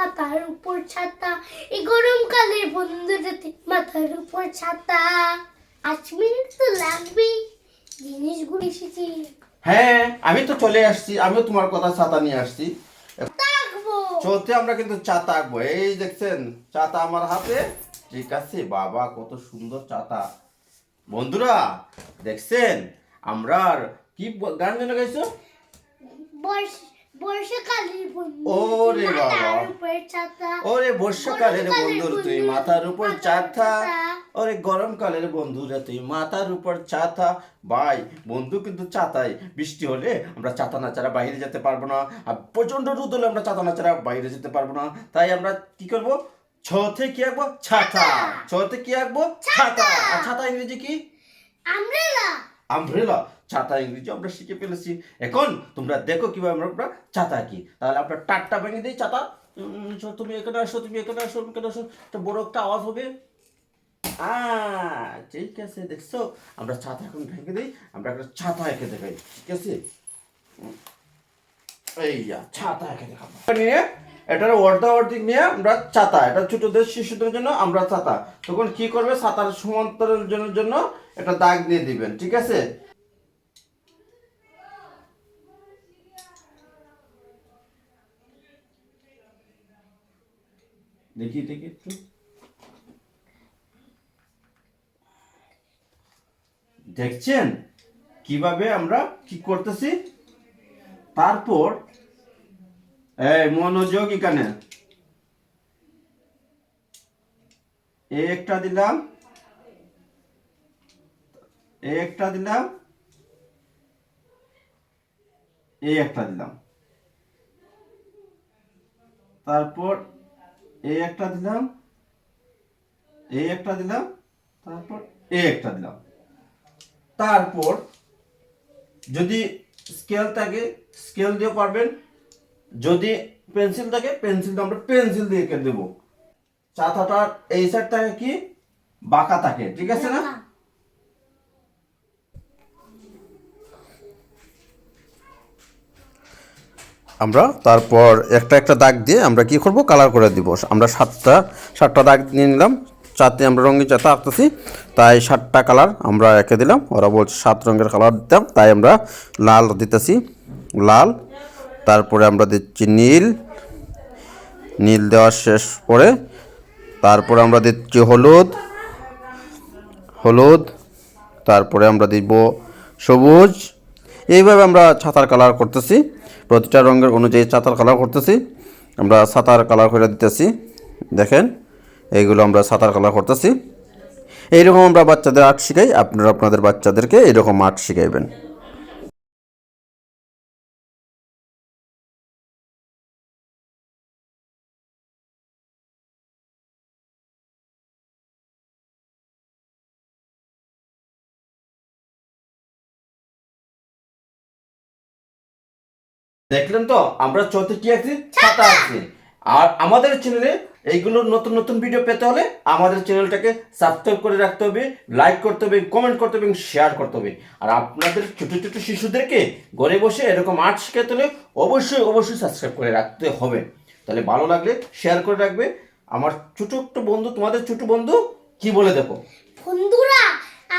মাথার উপর ছাতা। এই গরমকালের বন্ধুটাতে মাথার উপর ছাতা। আজ মিনিট তো জিনিস জিনিসগুলো এসেছি। হ্যাঁ আমি তো চলে আসছি। আমিও তোমার কথা ছাতা নিয়ে আসছি। চলতে আমরা কিন্তু চাতা আঁকবো। এই দেখছেন চাতা আমার হাতে। ঠিক আছে বাবা কত সুন্দর চাতা বন্ধুরা দেখছেন আমরা আর কি গান যেন গাইছো বর্ষাকালের বন্ধু ও রে বাবা। ওরে বর্ষাকালের বন্ধু তুই মাথার উপর চাথা ছাতা। ওরে গরমকালের বন্ধু রে তুই মাথার উপর ছাতা ভাই বন্ধু কিন্তু চাতাই বৃষ্টি হলে আমরা ছাতা না ছাড়া বাইরে যেতে পারব না। আর প্রচণ্ড রোদ হলে আমরা ছাতা না ছাড়া বাইরে যেতে পারব না। তাই আমরা কি করব? ছতে কি আঁকবো? ছাতা। ছতে। কি আঁকবো? ছাতা। আর ছাতা ইংরেজি কি? আমব্রেলা। আমব্রেলা। ছাতা ইংরেজি আমরা শিখে ফেলেছি। এখন তোমরা দেখো কীভাবে আমরা ছাতা কি তাহলে আমরা টাটটা ভেঙে দিই ছাতা তুমি এখানে আসো, তুমি এখানে আসো এখানে আসো। একটা বড় একটা আওয়াজ হবে। ঠিক আছে, দেখছ? আমরা ছাতা এখন ভেঙে দিই, আমরা একটা ছাতা দেখাই, ঠিক আছে? এই ছাতা নিয়ে নিয়ে আমরা ছাতা, এটা ছোটদের, শিশুদের জন্য আমরা ছাতা। তখন কি করবে? ছাতার সমান্তরের জন্য একটা দাগ দিয়ে দিবেন, ঠিক আছে? দেখি দেখি একটু। দেখছেন? কীভাবে আমরা কি করতেছি? তারপর, এই মনোযোগ এখানে। একটা দিলাম। একটা দিলাম। এই একটা দিলাম। তারপর এই একটা দিলাম এই একটা দিলাম, তারপর এই একটা দিলাম। তারপর যদি স্কেল থাকে স্কেল দিয়ে পারবেন যদি পেন্সিল থাকে পেন্সিল আমরা পেন্সিল দিয়ে দেবো। চাতাটার এই সাইডটাকে কি? বাঁকা থাকে, ঠিক আছে না? আমরা, তারপর একটা একটা দাগ দিয়ে আমরা কি করব? কালার করে দিব। আমরা সাতটা সাতটা দাগ নিয়ে নিলাম। চারটে আমরা রঙের চাতা আঁকতেছি। তাই সাতটা কালার আমরা এঁকে দিলাম। ওরা বলছে সাত রঙের কালার দিতাম। তাই আমরা লাল দিতেছি। লাল। তারপরে আমরা দিচ্ছি নীল। নীল দেওয়া শেষ পরে তারপরে আমরা দিচ্ছি হলুদ। হলুদ। তারপরে আমরা দিব সবুজ। এইভাবে আমরা ছাতার কালার করতেছি। প্রতিটা রঙের অনুযায়ী ছাতার কালার করতেছি। আমরা ছাতার কালার করে দিতেছি। দেখেন, এইগুলো আমরা ছাতার কালার করতেছি। এইরকম আমরা বাচ্চাদের আর্ট শিখাই। আপনারা আপনাদের বাচ্চাদেরকে এরকম আর্ট শিখাইবেন। দেখলেন তো আমরা কি আছি? ছাতা! আছি। আর আমাদের চ্যানেলে এইগুলোর নতুন নতুন ভিডিও পেতে হলে আমাদের চ্যানেলটাকে সাবস্ক্রাইব করে রাখতে হবে লাইক করতে হবে কমেন্ট করতে হবে এবং শেয়ার করতে হবে। আর আপনাদের ছোট ছোট শিশুদেরকে ঘরে বসে এরকম আর্ট শেখাতে হলে অবশ্যই অবশ্যই সাবস্ক্রাইব করে রাখতে হবে। তাহলে ভালো লাগলে শেয়ার করে রাখবে। আমার ছোট একটা বন্ধু তোমাদের ছোট বন্ধু কি বলে দেখো? বন্ধুরা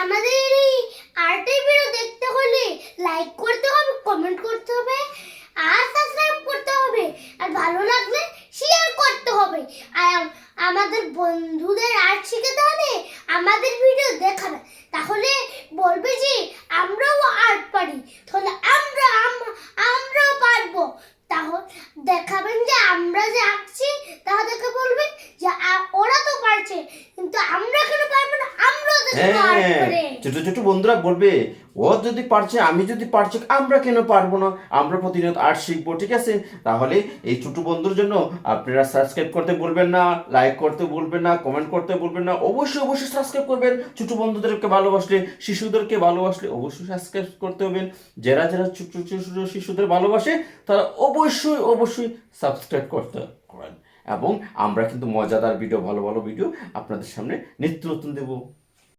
আমাদের এই আর্টের ভিডিও দেখতে হলে লাইক করতে হবে কমেন্ট করতে হবে আর সাবস্ক্রাইব করতে হবে আর ভালো লাগলে শেয়ার করতে হবে আর আমাদের বন্ধুদের তাহলে আমাদের ভিডিও দেখাবে তাহলে বলবে যে, আমরাও আর্ট পারি। তাহলে আমরা আম- আমরাও পারব। তাহলে দেখাবেন যে, আমরা যে আঁকছি তাদেরকে বলবেন যে আ- ওরা তো পারছে কিন্তু আমরা কেন পারব না আমরাও দেখব আর্ট হ্যাঁ করে ছোট ছোট বন্ধুরা বলবে, ও যদি পারছে, আমি যদি পারছি, আমরা কেন পারব না? আমরা প্রতিনিয়ত আর্ট শিখব, ঠিক আছে? তাহলে এই ছোট বন্ধুর জন্য আপনারা সাবস্ক্রাইব করতে বলবেন না লাইক করতে বলবেন না কমেন্ট করতে বলবেন না, অবশ্যই অবশ্যই সাবস্ক্রাইব করবেন। ছোট বন্ধুদেরকে ভালোবাসলে, শিশুদেরকে ভালোবাসলে অবশ্যই সাবস্ক্রাইব করতে হবেন। যারা যারা ছোট ছোট শিশুদের ভালোবাসে, তারা অবশ্যই অবশ্যই সাবস্ক্রাইব করতে করেন এবং আমরা কিন্তু মজাদার ভিডিও ভালো ভালো ভিডিও আপনাদের সামনে নিত্য নতুন দেবো।